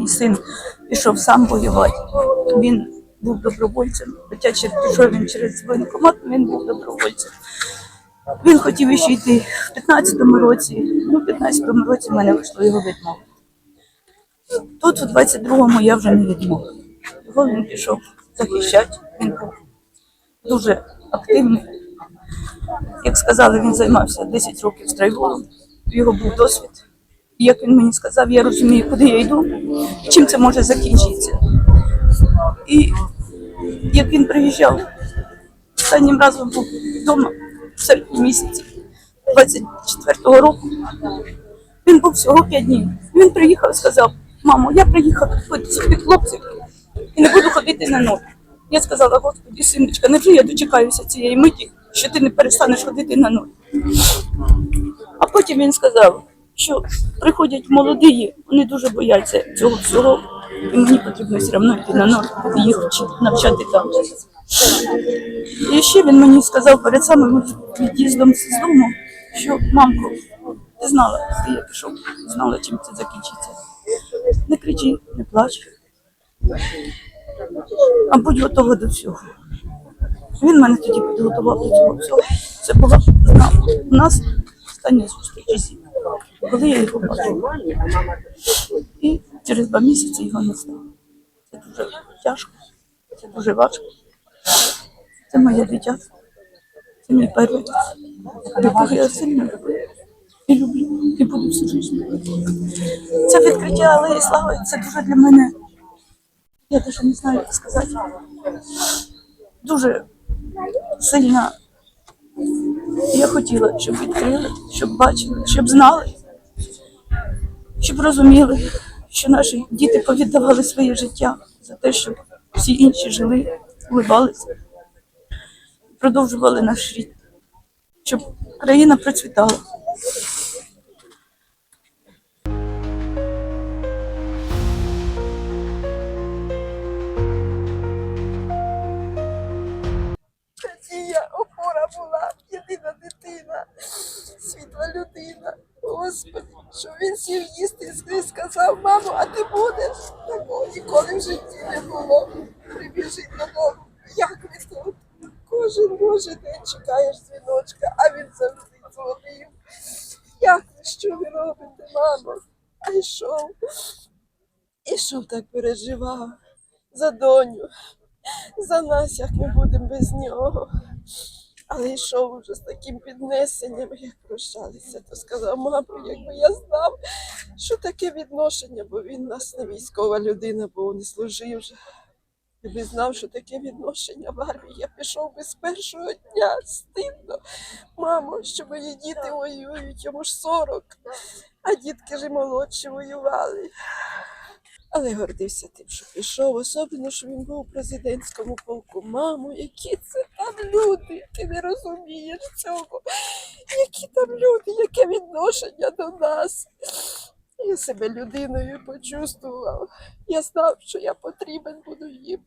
мій син пішов сам воювати. Він був добровольцем, хоча чи пішов він через воєнкомат, він був добровольцем. Він хотів іще йти в 15-му році. Ну, в 15-му році в мене вийшло його відмовити. Тут, у 22-му, я вже не відмовила. Його він пішов захищати. Він був дуже активний. Як сказали, він займався 10 років страйболом. У його був досвід. І як він мені сказав, я розумію, куди я йду, чим це може закінчитися. І як він приїжджав, останнім разом був вдома в серпні місяці 24-го року. Він був всього 5 днів. Він приїхав і сказав: мамо, я приїхав купити собі хлопців і не буду ходити на ноги. Я сказала, Господи, синочка, невже я дочекаюся цієї миті, що ти не перестанеш ходити на ноги. А потім він сказав, що приходять молоді, вони дуже бояться цього всього, і мені потрібно все одно йти на ноги, їх навчати там. І ще він мені сказав перед самим від'їздом з дому, що мамко, ти знала, коли я пішов, знала, чим це закінчиться. Не кричи, не плач. А будь готова до всього. Він мене тоді підготував до цього всього. Це була у нас остання зустріч коли я його бачила. І через два місяці його не стало. Це дуже тяжко, це дуже важко. Це моє дитя. Це мій перший, якого я сильно люблю. І люблю, і буду всю життя. Це відкриття алеї слави, це дуже для мене. Я навіть не знаю, як сказати. Дуже сильна. Я хотіла, щоб відкрили, щоб бачили, щоб знали, щоб розуміли, що наші діти повіддавали своє життя за те, щоб всі інші жили, улибалися, продовжували наш рід, щоб країна процвітала. Що він сів їсти і сказав, мамо, а ти будеш? Такого ніколи в житті не було. Прибіжить додому. Як ви тут? Кожен божий день чекаєш дзвіночка, а він завжди дзвонив. Як ви, що ви робите, мамо? А йшов. Ішов так переживав за доню за нас, як ми будемо без нього. Але йшов уже з таким піднесенням, як прощалися, то сказав, мамо, якби я знав, що таке відношення, бо він нас не військова людина, бо не служив вже. Якби знав, що таке відношення в армії, я пішов би з першого дня стидно. Мамо, що мої діти воюють, йому ж 40, а дітки ж молодші воювали. Але гордився тим, що пішов, особливо, що він був у президентському полку. Мамо, які це там люди, не розумієш цього. Які там люди, яке відношення до нас. Я себе людиною почувствував. Я знав, що я потрібен буду їм.